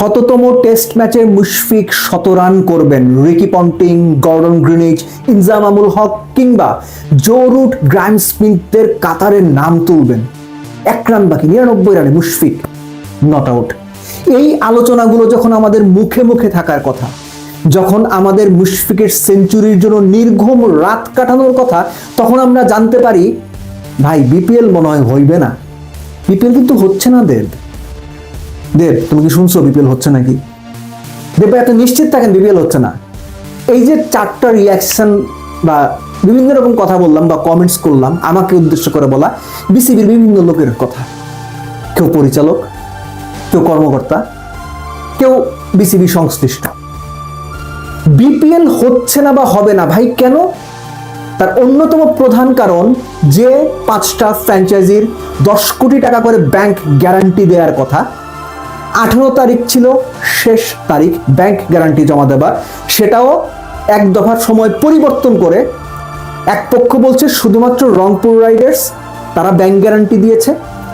শততম টেস্ট ম্যাচে মুশফিক শত রান করবেন। Ricky Ponting, Gordon Greenidge Inzamamul Haq কিংবা জো রুট গ্র্যান্ড স্মিথদের কাতারের নাম তুলবেন। এক রান বাকি, নিরানব্বই রানে মুশফিক নট আউট। এই আলোচনাগুলো যখন আমাদের মুখে মুখে থাকার কথা, যখন আমাদের মুশফিকের সেঞ্চুরির জন্য নির্ঘম রাত কাটানোর কথা, তখন আমরা জানতে পারি, ভাই, বিপিএল মনে হয় হইবে না। বিপিএল কিন্তু হচ্ছে না, দেব। দেব, তুমি কি শুনছো? বিপিএল হচ্ছে নাকি? দেব, এত নিশ্চিত থাকেন বিপিএল হচ্ছে না। এই যে চারটা রিয়াকশন বা বিভিন্ন রকম কথা বললাম বা কমেন্টস করলাম, আমাকে উদ্দেশ্য করে বলা বিসিবির বিভিন্ন লোকের কথা। কেউ পরিচালক, কেউ কর্মকর্তা, কেউ বিসিবি সংশ্লিষ্ট। বিপিএল হচ্ছে না বা হবে না ভাই, কেন? তার অন্যতম প্রধান কারণ যে পাঁচটা ফ্র্যাঞ্চাইজির দশ কোটি টাকা করে ব্যাংক গ্যারান্টি দেওয়ার কথা আঠারো তারিখ ছিল, শেষ তারিখ ব্যাংক গ্যারান্টি জমা দেবার। সেটাও এক দফার সময় পরিবর্তন করে এক পক্ষ বলছে শুধুমাত্র রংপুর রাইডার্স তারা ব্যাংক গ্যারান্টি দিয়েছে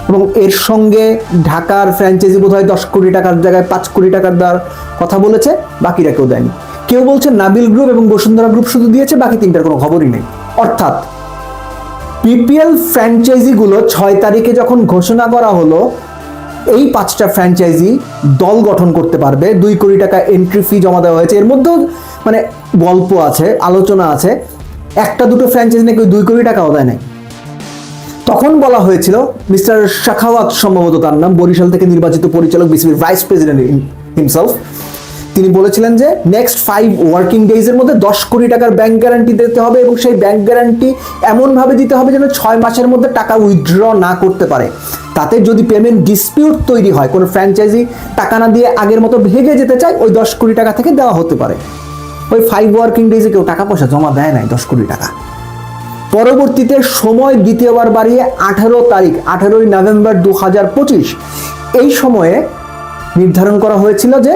এবং এর সঙ্গে ঢাকার ফ্র্যাঞ্চাইজি বোধ হয় দশ কোটি টাকার জায়গায় পাঁচ কোটি টাকার দেওয়ার কথা বলেছে, বাকিরা কেউ দেয়নি। কেউ বলছে নাবিল গ্রুপ এবং বসুন্ধরা গ্রুপ শুধু দিয়েছে, বাকি তিনটার কোনো খবরই নেই। অর্থাৎ পিপিএল ফ্র্যাঞ্চাইজিগুলো ছয় তারিখে যখন ঘোষণা করা হলো এই পাঁচটা ফ্র্যাঞ্চাইজি দল গঠন করতে পারবে। দুই কোটি টাকা এন্ট্রি ফি জমা দেওয়া হয়েছে। এর মধ্যেও মানে গল্প আছে, আলোচনা আছে। একটা দুটো ফ্র্যাঞ্চাইজি নাকি দুই কোটি টাকাও দেয় নাই। তখন বলা হয়েছিল, মিস্টার শাখাওয়াত সম্ভবত তার নাম, বরিশাল থেকে নির্বাচিত পরিচালক, বিসিবির ভাইস প্রেসিডেন্ট হিমসেলফ তিনি বলেছিলেন যে নেক্সট ফাইভ ওয়ার্কিং ডেজের মধ্যে দশ কোটি টাকার ব্যাংক গ্যারান্টি দিতে হবে এবং সেই ব্যাংক গ্যারান্টি এমনভাবে দিতে হবে যেন ছয় মাসের মধ্যে টাকা উইথড্র না করতে পারে। তাতে যদি পেমেন্ট ডিসপিউট তৈরি হয়, কোনো ফ্র্যাঞ্চাইজি টাকা না দিয়ে আগের মতো ভেঙে যেতে চায়, ওই দশ কোটি টাকা থেকে দেওয়া হতে পারে। ওই ফাইভ ওয়ার্কিং ডেজে কেউ টাকা পয়সা জমা দেয় নাই দশ কোটি টাকা। পরবর্তীতে সময় দ্বিতীয়বার বাড়িয়ে আঠারো তারিখ, আঠারোই নভেম্বর দু হাজার পঁচিশ, এই সময়ে নির্ধারণ করা হয়েছিল যে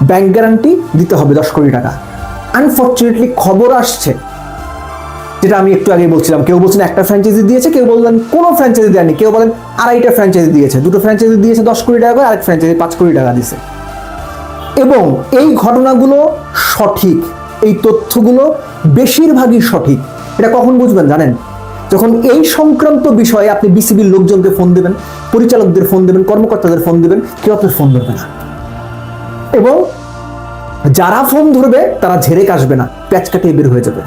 ব্যাংক গ্যারান্টি দিতে হবে দশ কোটি টাকা। আনফর্চুনেটলি খবর আসছে। যেটা আমি একটু আগে বলছিলাম, কেউ বলছেন একটা ফ্র্যাঞ্চাইজি দিয়েছে, কেউ বললেন কোনো ফ্র্যাঞ্চাইজি দেয়নি, কেউ বলেন আড়াইটা ফ্র্যাঞ্চাইজি দিয়েছে, দুটো ফ্র্যাঞ্চাইজি দিয়েছে দশ কোটি টাকা আরেক ফ্র্যাঞ্চাইজি পাঁচ কোটি টাকা দিয়েছে। এবং এই ঘটনাগুলো সঠিক, এই তথ্যগুলো বেশিরভাগই সঠিক। এটা কখন বুঝবেন জানেন? যখন এই সংক্রান্ত বিষয়ে আপনি বিসিবির লোকজনকে ফোন দেবেন, পরিচালকদের ফোন দেবেন, কর্মকর্তাদের ফোন দেবেন, কেউ আপনার ফোন ধরবে না। এবং যারা ফোন ধরবে, তারা ঝেড়ে কাশবে না, প্যাচ কাটিয়ে বের হয়ে যাবে।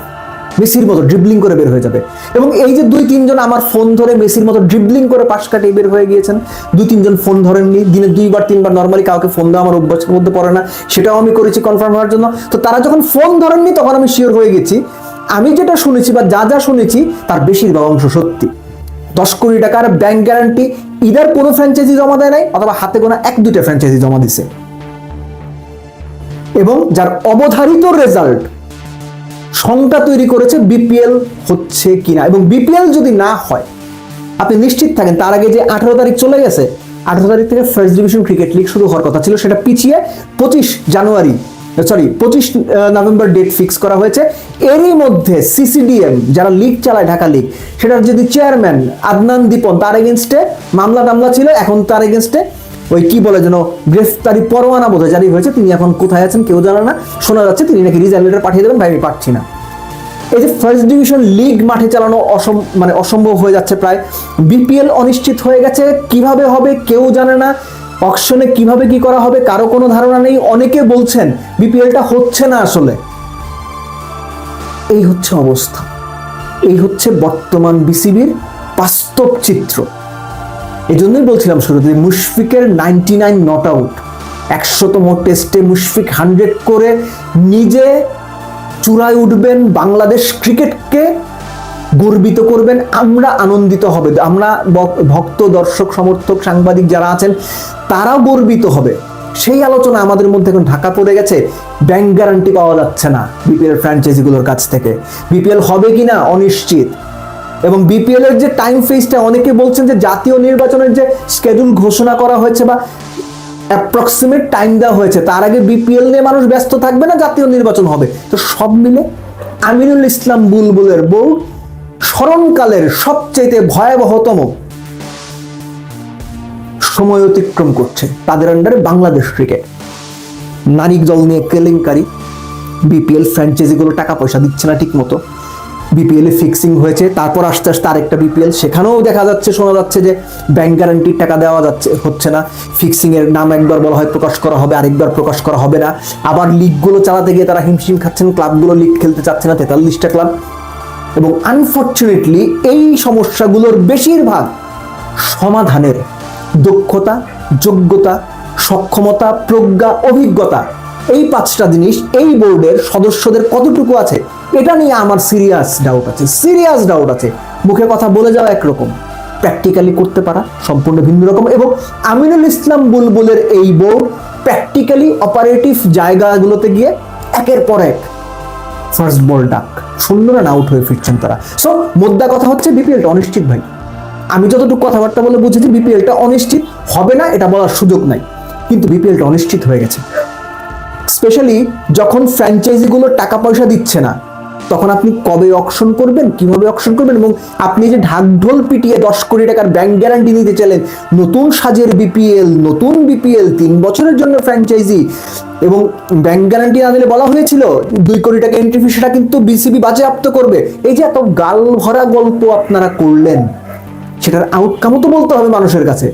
মেসির মতো ড্রিবলিং করে বের হয়ে যাবে। এবং এই যে দুই, তিনজন আমার ফোন ধরে মেসির মতো ড্রিবলিং করে পাশ কাটিয়ে বের হয়ে গিয়েছেন, দুই, তিনজন ফোন ধরেননি, দিনে দুইবার, তিনবার নর্মালি কাউকে ফোন দেওয়া আমার অভ্যাসের মধ্যে পড়ে না, সেটাও আমি করেছি কনফার্ম হওয়ার জন্য। তো তারা যখন ফোন ধরেননি, তখন আমি শিওর হয়ে গেছি। আমি যেটা শুনেছি বা যা যা শুনেছি, তার বেশিরভাগ অংশ সত্যি। দশ কোটি টাকার ব্যাংক গ্যারান্টি ইদার কোনো ফ্র্যাঞ্চাইজি জমা দেয় নাই, অথবা হাতে গোনা এক, দুইটা ফ্র্যাঞ্চাইজি জমা দিছে। এবং যার অবধারিত রেজাল্ট শঙ্কা তৈরি করেছে বিপিএল হচ্ছে কিনা। এবং বিপিএল যদি না হয়, আপনি নিশ্চিত থাকেন তার আগে যে আঠারো তারিখ চলে গেছে, আঠারো তারিখ থেকে ফার্স্ট ডিভিশন ক্রিকেট লিগ শুরু হওয়ার কথা ছিল, সেটা পিছিয়ে পঁচিশ জানুয়ারি সরি পঁচিশ নভেম্বর ডেট ফিক্স করা হয়েছে। এরই মধ্যে সিসিডিএম যারা লিগ চালায় ঢাকা লিগ সেটার যদি চেয়ারম্যান আদনান দীপন, তার এগেনস্টে মামলা টামলা ছিল, এখন তার এগেনস্টে ওই কি বলে যেন, গ্রেফতারি পরোয়ানা বোধহয় জারি হয়েছে। তিনি এখন কোথায় আছেন কেউ জানে না। শোনা যাচ্ছে তিনি নাকি রিজাল্ট লেটার পাঠিয়ে দেবেন, ভাই আমি পাচ্ছি না। এই যে ফার্স্ট ডিভিশন লিগ মাঠে চালানো অসম মানে অসম্ভব হয়ে যাচ্ছে প্রায়। বিপিএল অনিশ্চিত হয়ে গেছে। কীভাবে হবে কেউ জানে না। অকশনে কীভাবে কি করা হবে কারও কোনো ধারণা নেই। অনেকে বলছেন বিপিএলটা হচ্ছে না আসলে। এই হচ্ছে অবস্থা। এই হচ্ছে বর্তমান বিসিবির বাস্তব চিত্র। এই জন্যই বলছিলাম শুরুতে মুশফিকের নাইনটি নাইন নট আউট একশোতম টেস্টে মুশফিক হান্ড্রেড করে নিজে চূড়ায় উঠবেন বাংলাদেশ ক্রিকেটকে গর্বিত করবেন। আমরা আনন্দিত হবে। আমরা ভক্ত, দর্শক, সমর্থক, সাংবাদিক যারা আছেন, তারাও গর্বিত হবে। সেই আলোচনা আমাদের মধ্যে এখন ঢাকা পড়ে গেছে। ব্যাংক গ্যারান্টি পাওয়া যাচ্ছে না বিপিএল ফ্র্যাঞ্চাইজিগুলোর কাছ থেকে। বিপিএল হবে কিনা অনিশ্চিত। এবং বিপিএল এর যে টাইম ফেজটা অনেকে বলছেন যে জাতীয় নির্বাচনের যে স্কেডিউল ঘোষণা করা হয়েছে বা অ্যাপ্রক্সিমেট টাইম দেওয়া হয়েছে, তার আগে বিপিএল নিয়ে মানুষ ব্যস্ত থাকবে না, জাতীয় নির্বাচন হবে? তো সব মিলে আমিনুল ইসলাম বুলবুলের বউ স্মরণকালের সবচেয়ে ভয়াবহতম সময় অতিক্রম করছে তাদের আন্ডারে বাংলাদেশ ক্রিকেট নারী দল নিয়ে কেলেঙ্কারি। বিপিএল ফ্র্যাঞ্চাইজিগুলো টাকা পয়সা দিচ্ছে না ঠিক মতো বিপিএল এ ফিক্সিং হয়েছে, তারপর আস্তে আস্তে আরেকটা বিপিএল, সেখানেও দেখা যাচ্ছে, শোনা যাচ্ছে যে ব্যাংক গ্যারান্টির টাকা দেওয়া যাচ্ছে, হচ্ছে না। ফিক্সিং এর নাম একবার বলা হয়, প্রকাশ করা হবে, আরেকবার প্রকাশ করা হবে না। আবার লিগগুলো চালাতে গিয়ে তারা হিমশিম খাচ্ছেন ক্লাবগুলো লিগ খেলতে চাচ্ছে না, তেতাল্লিশটা ক্লাব এবং আনফর্চুনেটলি এই সমস্যাগুলোর বেশিরভাগ সমাধানের দক্ষতা, যোগ্যতা, সক্ষমতা, প্রজ্ঞা, অভিজ্ঞতা এই পাঁচটা জিনিস এই বোর্ডের সদস্যদের কতটুকু আছে? এটা নিয়ে আমার সিরিয়াস ডাউট আছে সিরিয়াস ডাউট আছে। মুখে কথা বলে যাওয়া একরকম। প্র্যাকটিক্যালি করতে পারা, সম্পূর্ণ ভিন্ন রকম। এবং আমিনুল ইসলাম বুলবুলের এই বোর্ড প্র্যাকটিক্যালি অপারেটিভ জায়গাগুলোতে গিয়ে একের পর এক ফার্স্ট বল ডাক। শূন্য আউট হয়ে ফিরছেন তারা। সো মোদ্দা কথা হচ্ছে বিপিএলটা অনিশ্চিত ভাই। আমি যতটুকু কথাবার্তা বলে বুঝেছি বিপিএলটা অনিশ্চিত। হবে না, এটা বলার সুযোগ নাই। কিন্তু বিপিএলটা অনিশ্চিত হয়ে গেছে। স্পেশালি যখন ফ্র্যাঞ্চাইজিগুলো টাকা পয়সা দিচ্ছে না, তখন আপনি কবে অকশন করবেন, কীভাবে অকশন করবেন এবং আপনি যে ঢাকঢোল পিটিয়ে দশ কোটি টাকার ব্যাংক গ্যারান্টি নিতে চাইলেন, নতুন সাজের বিপিএল নতুন বিপিএল তিন বছরের জন্য ফ্র্যাঞ্চাইজি এবং ব্যাংক গ্যারান্টি না দিলে বলা হয়েছিল, দুই কোটি টাকা এন্ট্রি ফি সেটা কিন্তু বিসিবি বাজেয়াপ্ত করবে। এই যে এত গাল ভরা গল্প আপনারা করলেন, সেটার আউটকামও তো বলতে হবে মানুষের কাছে।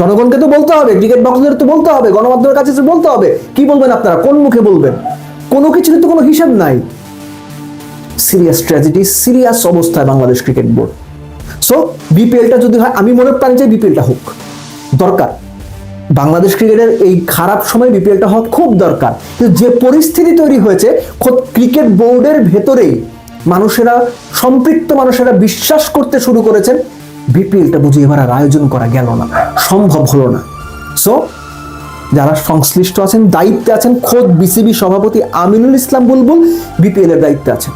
জনগণকে তো বলতে হবে, ক্রিকেট বক্সদের তো বলতে হবে, গণমাধ্যমের কাছে বলতে হবে। কি বলবেন আপনারা? কোন মুখে বলবেন? কোনো কিছুর তো কোনো হিসাব নাই। সিরিয়াস ট্র্যাজেডি, সিরিয়াস অবস্থায় বাংলাদেশ ক্রিকেট বোর্ড। সো বিপিএলটা যদি হয়, আমি মনে প্রাণ চাই বিপিএলটা হোক। দরকার। বাংলাদেশ ক্রিকেটের এই খারাপ সময় বিপিএলটা হওয়া খুব দরকার। কিন্তু যে পরিস্থিতি তৈরি হয়েছে খোদ ক্রিকেট বোর্ডের ভেতরেই মানুষেরা, সম্পৃক্ত মানুষেরা বিশ্বাস করতে শুরু করেছেন। বিপিএলটা বুঝি এবার আর আয়োজন করা গেল না, সম্ভব হলো না। সো যারা সংশ্লিষ্ট আছেন, দায়িত্বে আছেন, খোদ বিসিবি সভাপতি আমিনুল ইসলাম বুলবুল বিপিএল এর দায়িত্বে আছেন।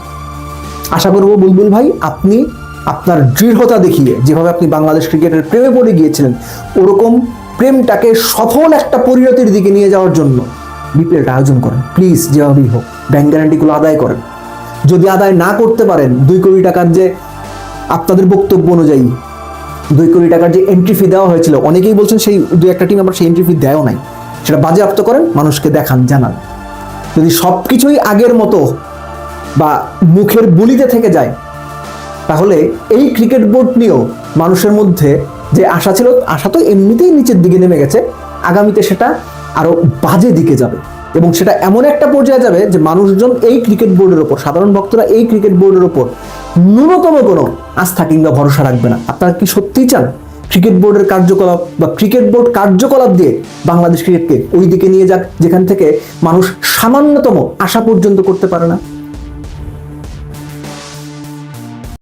আশা করব বুলবুল ভাই, আপনি আপনার দৃঢ়তা দেখিয়ে, যেভাবে আপনি বাংলাদেশ ক্রিকেটের প্রেমে পড়ে গিয়েছিলেন, ওরকম প্রেমটাকে সফল একটা পরিণতির দিকে নিয়ে যাওয়ার জন্য বিপিএলটা আয়োজন করেন। প্লিজ যেভাবেই হোক ব্যাংক গ্যারান্টিগুলো আদায় করেন। যদি আদায় না করতে পারেন, দুই কোটি টাকার যে আপনাদের বক্তব্য অনুযায়ী দুই কোটি টাকার যে এন্ট্রি ফি দেওয়া হয়েছিল, অনেকেই বলছেন সেই দুই একটা টিম আবার সেই এন্ট্রি ফি দেওয়া নাই। সেটা বাজেয়াপ্ত করেন, মানুষকে দেখান, জানান। যদি সব কিছুই আগের মতো বা মুখের বুলিতে থেকে যায়, তাহলে এই ক্রিকেট বোর্ড নিয়েও মানুষের মধ্যে যে আশা ছিল, আশা তো এমনিতেই নিচের দিকে নেমে গেছে, আগামীতে সেটা আরও বাজে দিকে যাবে। এবং সেটা এমন একটা পর্যায়ে যাবে যে মানুষজন এই ক্রিকেট বোর্ডের ওপর, সাধারণ ভক্তরা এই ক্রিকেট বোর্ডের ওপর ন্যূনতম কোনো আস্থা কিংবা ভরসা রাখবে না। আপনারা কি সত্যিই চান ক্রিকেট বোর্ডের কার্যকলাপ বা ক্রিকেট বোর্ড কার্যকলাপ দিয়ে বাংলাদেশ ক্রিকেটকে ওই দিকে নিয়ে যাক, যেখান থেকে মানুষ সামান্যতম আশা পর্যন্ত করতে পারে না?